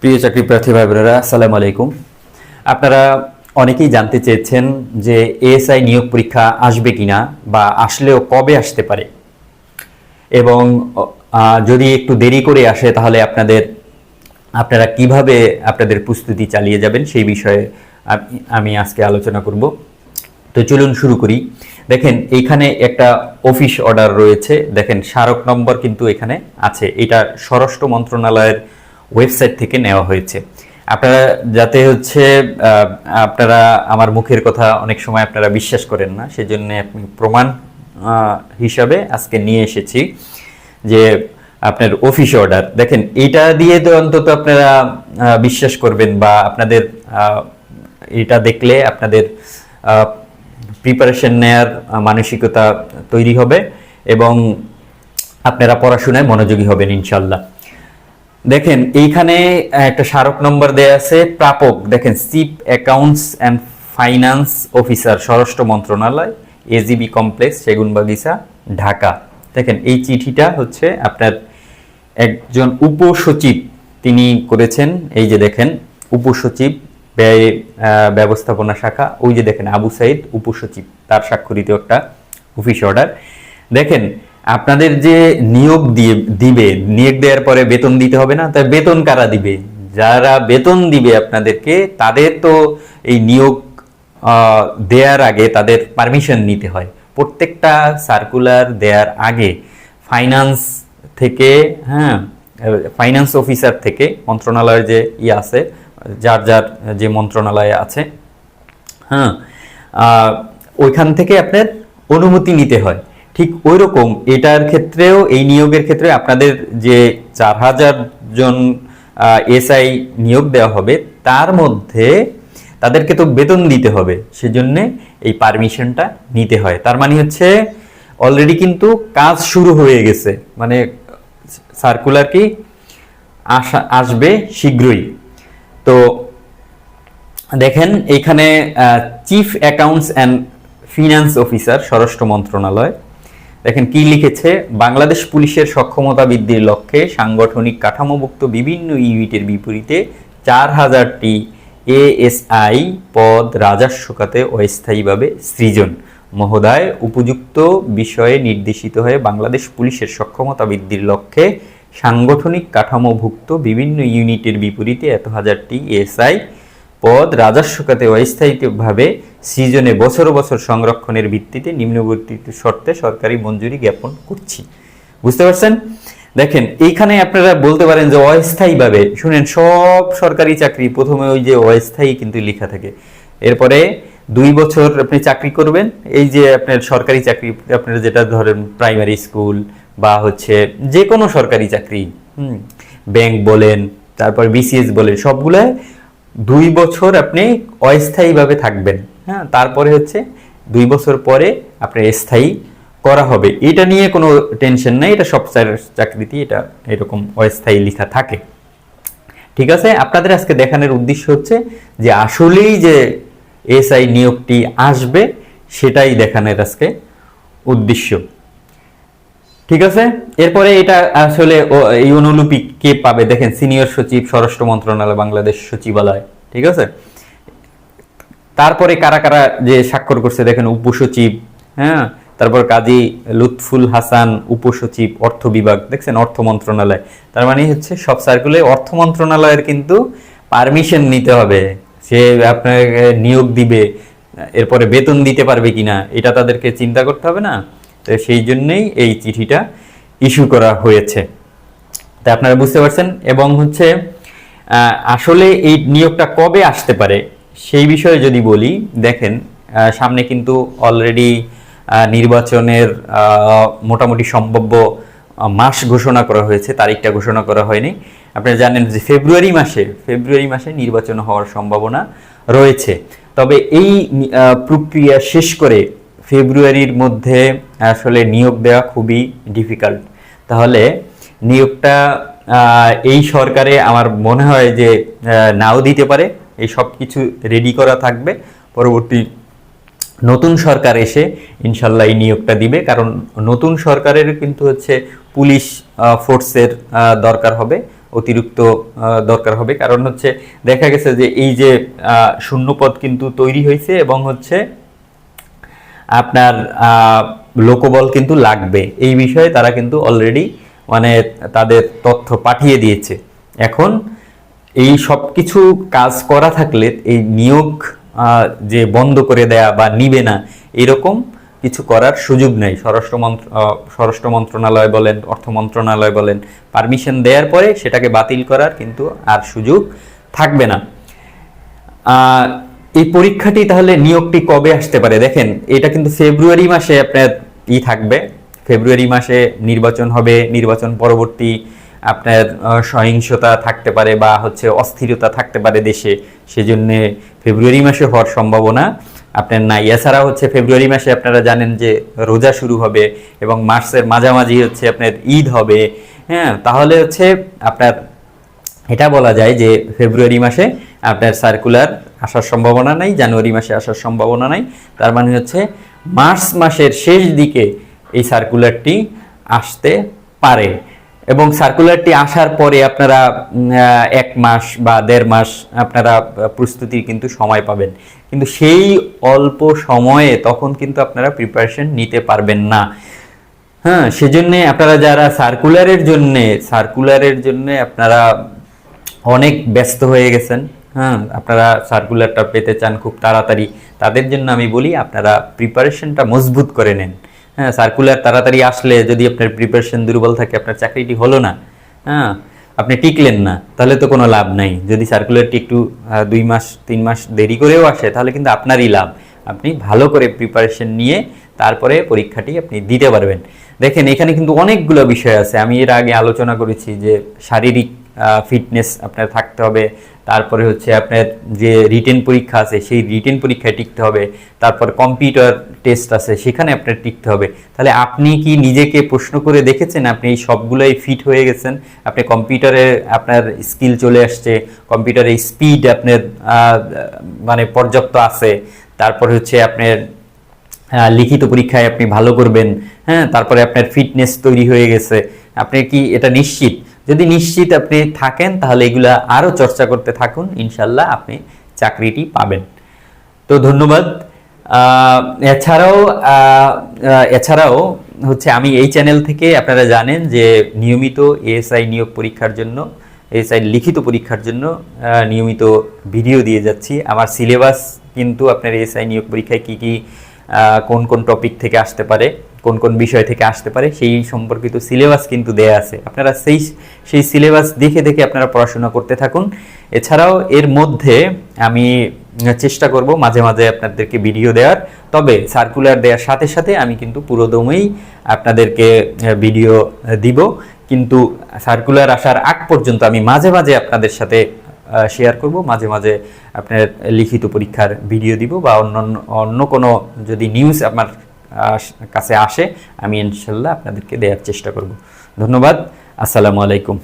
প্রিয় চাকরি প্রার্থী ভাই বোনেরা আসসালামু আলাইকুম। আপনারা অনেকেই জানতে চেয়েছেন যে এএসআই নিয়োগ পরীক্ষা আসবে কিনা বা আসলেও কবে আসতে পারে। এবং যদি একটু দেরি করে আসে তাহলে আপনাদের, আপনারা কীভাবে আপনাদের প্রস্তুতি চালিয়ে যাবেন সেই বিষয়ে আমি- আজকে আলোচনা করব। তো চলুন শুরু করি। দেখেন, এইখানে একটা অফিস অর্ডার রয়েছে। দেখেন, স্মারক নম্বর কিন্তু এখানে আছে। এটা স্বরাষ্ট্র মন্ত্রণালয়ের ওয়েবসাইট থেকে নেওয়া হয়েছে। আপনারা যাতে হচ্ছে আপনারা আমার মুখের কথা অনেক সময় আপনারা বিশ্বাস করেন না, সেজন্য আমি প্রমাণ হিসাবে আজকে নিয়ে এসেছি যে আপনার অফিস অর্ডার দেখেন, এটা দিয়ে তো অন্তত আপনারা বিশ্বাস করবেন বা আপনাদের এটা দেখলে আপনাদের প্রিপারেশন নেয়ার মানসিকতা তৈরি হবে এবং আপনারা পড়াশোনায় মনোযোগী হবেন ইনশাল্লাহ দেখেন, এইখানে একটা স্মারক নম্বর দেয়া আছে, প্রাপক। দেখেন, chief accounts and finance officer, স্বরাষ্ট্র মন্ত্রণালয় এজিবি কমপ্লেক্স, সেগুনবাগিচা, ঢাকা। দেখেন, এই চিঠিটা হচ্ছে আপনার একজন উপসচিব তিনি করেছেন। এই যে দেখেন, উপসচিব ব্যয় ব্যবস্থাপনা শাখা, ওই যে দেখেন, আবু সাইদ উপসচিব, তার স্বাক্ষরিত একটা অফিস অর্ডার। দেখেন আপনাদের যে নিয়োগ দিয়ে, দিবে, নিয়োগ দেওয়ার পরে বেতন দিতে হবে না? তাই বেতন কারা দিবে? যারা বেতন দিবে আপনাদেরকে, তাদের তো এই নিয়োগ দেয়ার আগে তাদের পারমিশন নিতে হয়। প্রত্যেকটা সার্কুলার দেওয়ার আগে ফাইন্যান্স থেকে হ্যাঁ ফাইন্যান্স অফিসার থেকে মন্ত্রণালয়ের যে ই আছে, যার যার যে মন্ত্রণালয়ে আছে হ্যাঁ ওইখান থেকে আপনার অনুমতি নিতে হয়। ঠিক ওই রকম এটার ক্ষেত্রেও, এই নিয়োগের ক্ষেত্রে আপনাদের যে চার হাজার জন এসআই নিয়োগ দেওয়া হবে, তার মধ্যে তাদেরকে তো বেতন দিতে হবে, সেজন্যে এই পারমিশনটা নিতে হয়। তার মানে হচ্ছে অলরেডি কিন্তু কাজ শুরু হয়ে গেছে মানে সার্কুলার কি আসা, আসবে শীঘ্রই। তো দেখেন, এখানে chief accounts and finance officer স্বরাষ্ট্র মন্ত্রণালয় দেখেন কি লিখেছে? বাংলাদেশ পুলিশের সক্ষমতা বৃদ্ধির লক্ষ্যে সাংগঠনিক কাঠামোভুক্ত বিভিন্ন ইউনিটের বিপরীতে চার হাজারটি এএসআই পদ রাজস্ব খাতে অস্থায়ীভাবে সৃজন। মহোদয়, উপযুক্ত বিষয়ে নির্দেশিত হয়ে বাংলাদেশ পুলিশের সক্ষমতা বৃদ্ধির লক্ষ্যে সাংগঠনিক কাঠামোভুক্ত বিভিন্ন ইউনিটের বিপরীতে এত হাজারটি এসআই পদ রাজস্ব খাতে অস্থায়ীভাবে সিজনে বছর বছর সংরক্ষণের ভিত্তিতে নিম্নবর্তী শর্তে সরকারি মঞ্জুরি জ্ঞাপন করছি। বুঝতে পারছেন? দেখেন, এইখানে আপনারা বলতে পারেন যে অস্থায়ীভাবে, শুনেন, সব সরকারি চাকরি প্রথমে ওই যে অস্থায়ী কিন্তু লেখা থাকে। এরপরে দুই বছর আপনি চাকরি করবেন, এই যে আপনার সরকারি চাকরি, আপনারা যেটা ধরেন প্রাইমারি স্কুল বা হচ্ছে যে কোনো সরকারি চাকরি, হুম, ব্যাংক বলেন, তারপর বিসিএস বলেন, সবগুলোয় দুই বছর আপনি অস্থায়ীভাবে থাকবেন। হ্যাঁ তারপরে হচ্ছে দুই বছর পরে আপনার স্থায়ী করা হবে। এটা নিয়ে কোনো টেনশন নাই, এটা সব চাকরিতে এটা এরকম অস্থায়ী লেখা থাকে। ঠিক আছে, আপনাদের আজকে দেখানোর উদ্দেশ্য হচ্ছে যে আসলেই যে এসআই নিয়োগটি আসবে, সেটাই দেখানোর আজকে উদ্দেশ্য। ঠিক আছে? এরপরে এটা আসলে এই অনুলিপি কে পাবে? দেখেন, সিনিয়র সচিব, স্বরাষ্ট্র মন্ত্রণালয়, বাংলাদেশ সচিবালয়, ঠিক আছে? তারপরে কারা কারা যে স্বাক্ষর করছে, দেখেন, উপসচিব হ্যাঁ? তারপর কাজী লুৎফুল হাসান, উপসচিব, অর্থ বিভাগ, দেখছেন, অর্থ মন্ত্রণালয়। তার মানে হচ্ছে সব সার্কুলে অর্থ মন্ত্রণালয়ের কিন্তু পারমিশন নিতে হবে। সে আপনাকে নিয়োগ দিবে, এরপরে বেতন দিতে পারবে কিনা, এটা তাদেরকে চিন্তা করতে হবে না? তো সেই জন্যই এই চিঠিটা ইস্যু করা হয়েছে। তা আপনারা বুঝতে পারছেন? এবং হচ্ছে আসলে এই নিয়োগটা কবে আসতে পারে সেই বিষয়ে যদি বলি, দেখেন সামনে কিন্তু অলরেডি নির্বাচনের মোটামুটি সম্ভাব্য মাস ঘোষণা করা হয়েছে, তারিখটা ঘোষণা করা হয়নি। আপনারা জানেন যে ফেব্রুয়ারি মাসে ফেব্রুয়ারি মাসে নির্বাচন হওয়ার সম্ভাবনা রয়েছে। তবে এই প্রক্রিয়া শেষ করে ফেব্রুয়ারির মধ্যে আসলে নিয়োগ দেওয়া খুবই ডিফিকাল্ট তাহলে নিয়োগটা এই সরকারে আমার মনে হয় যে নাও দিতে পারে। এই সব কিছু রেডি করা থাকবে। পরবর্তী নতুন সরকার এসে ইনশাল্লাহ এই নিয়োগটা দিবে। কারণ নতুন সরকারের কিন্তু হচ্ছে পুলিশ ফোর্সের দরকার হবে। অতিরিক্ত দরকার হবে। কারণ হচ্ছে দেখা গেছে যে এই যে শূন্যপদ কিন্তু তৈরি হয়েছে এবং হচ্ছে আপনার লোকবল কিন্তু লাগবে। এই বিষয়ে তারা কিন্তু অলরেডি মানে তাদের তথ্য পাঠিয়ে দিয়েছে। এখন এই সব কিছু কাজ করা থাকলে, এই নিয়োগ যে বন্ধ করে দেয়া বা নিবে না, এরকম কিছু করার সুযোগ নেই। স্বরাষ্ট্র মন্ত্র স্বরাষ্ট্র মন্ত্রণালয় বলেন, অর্থ মন্ত্রণালয় বলেন, পারমিশন দেওয়ার পরে সেটাকে বাতিল করার কিন্তু আর সুযোগ থাকবে না। এই পরীক্ষাটি তাহলে নিয়োগটি কবে আসতে পারে? দেখেন, এটা কিন্তু ফেব্রুয়ারি মাসে আপনার ই থাকবে। ফেব্রুয়ারি মাসে নির্বাচন হবে, নির্বাচন পরবর্তী আপনার সহিংসতা থাকতে পারে বা হচ্ছে অস্থিরতা থাকতে পারে দেশে। সেজন্য ফেব্রুয়ারি মাসে হওয়ার সম্ভাবনা আপনার নাই। এছাড়া হচ্ছে ফেব্রুয়ারি মাসে আপনারা জানেন যে রোজা শুরু হবে এবং মার্চের মাঝামাঝি হচ্ছে আপনার ঈদ হবে। হ্যাঁ তাহলে হচ্ছে আপনার, এটা বলা যায় যে ফেব্রুয়ারি মাসে আপনার সার্কুলার আসার সম্ভাবনা নাই, জানুয়ারি মাসে আসার সম্ভাবনা নাই। তার মানে হচ্ছে মার্চ মাসের শেষ দিকে এই সার্কুলারটি আসতে পারে এবং সার্কুলারটি আসার পরে আপনারা এক মাস বা দেড় মাস আপনারা প্রস্তুতির কিন্তু সময় পাবেন। কিন্তু সেই অল্প সময়ে তখন কিন্তু আপনারা প্রিপারেশন নিতে পারবেন না। হ্যাঁ সেজন্য আপনারা যারা সার্কুলারের জন্যে সার্কুলারের জন্যে আপনারা অনেক ব্যস্ত হয়ে গেছেন। হ্যাঁ আপনারা সার্কুলারটা পেতে চান খুব তাড়াতাড়ি। তাদের জন্য আমি বলি, আপনারা প্রিপারেশনটা মজবুত করে নেন। হ্যাঁ সার্কুলার তাড়াতাড়ি আসলে যদি আপনার প্রিপারেশন দুর্বল থাকে, আপনার চাকরিটি হলো না হ্যাঁ আপনি টিকলেন না, তাহলে তো কোনো লাভ নাই। যদি সার্কুলারটি একটু দুই মাস, তিন মাস দেরি করেও আসে, তাহলে কিন্তু আপনারই লাভ। আপনি ভালো করে প্রিপারেশন নিয়ে তারপরে পরীক্ষাটি আপনি দিতে পারবেন। দেখেন, এখানে কিন্তু অনেকগুলো বিষয় আছে। আমি এর আগে আলোচনা করেছি যে শারীরিক ফিটনেস আপনার থাকতে হবে। তারপরে হচ্ছে আপনার যে রিটেন পরীক্ষা আছে, সেই রিটেন পরীক্ষায় টিকতে হবে। তারপর কম্পিউটার টেস্ট আছে, সেখানে আপনার টিকতে হবে। তাহলে আপনি কি নিজেকে প্রশ্ন করে দেখেছেন আপনি এই সবগুলোই ফিট হয়ে গেছেন? আপনি কম্পিউটারে আপনার স্কিল চলে আসছে কম্পিউটারে স্পিড আপনার মানে পর্যাপ্ত আছে। তারপর হচ্ছে আপনার লিখিত পরীক্ষায় আপনি ভালো করবেন। হ্যাঁ তারপরে আপনার ফিটনেস তৈরি হয়ে গেছে। আপনি কি এটা নিশ্চিত? যদি নিশ্চিত আপনি থাকেন, তাহলে এগুলা আরও চর্চা করতে থাকুন। ইনশাল্লাহ আপনি চাকরিটি পাবেন। তো ধন্যবাদ। এছাড়াও এছাড়াও হচ্ছে আমি এই চ্যানেল থেকে আপনারা জানেন যে নিয়মিত এএসআই নিয়োগ পরীক্ষার জন্য, এএসআই লিখিত পরীক্ষার জন্য নিয়মিত ভিডিও দিয়ে যাচ্ছি। আমার সিলেবাস কিন্তু আপনার এএসআই নিয়োগ পরীক্ষায় কি কি কোন কোন টপিক থেকে আসতে পারে কোন কোন বিষয় থেকে আসতে পারে, সেই সম্পর্কিত সিলেবাস কিন্তু দেয়া আছে। আপনারা সেই সেই সিলেবাস দেখে দেখে আপনারা পড়াশোনা করতে থাকুন। এছাড়াও এর মধ্যে আমি চেষ্টা করব মাঝে মাঝে আপনাদেরকে ভিডিও দেওয়ার, তবে সার্কুলার দেওয়ার সাথে সাথে আমি কিন্তু পুরোদমেই আপনাদেরকে ভিডিও দিব। কিন্তু সার্কুলার আসার আগ পর্যন্ত আমি মাঝে মাঝে আপনাদের সাথে শেয়ার করব। মাঝে মাঝে আপনার লিখিত পরীক্ষার ভিডিও দিব বা অন্য অন্য কোনো যদি নিউজ আমার কাছে আসে আমি ইনশাল্লাহ আপনাদেরকে দেওয়ার চেষ্টা করব। ধন্যবাদ আসসালামু আলাইকুম।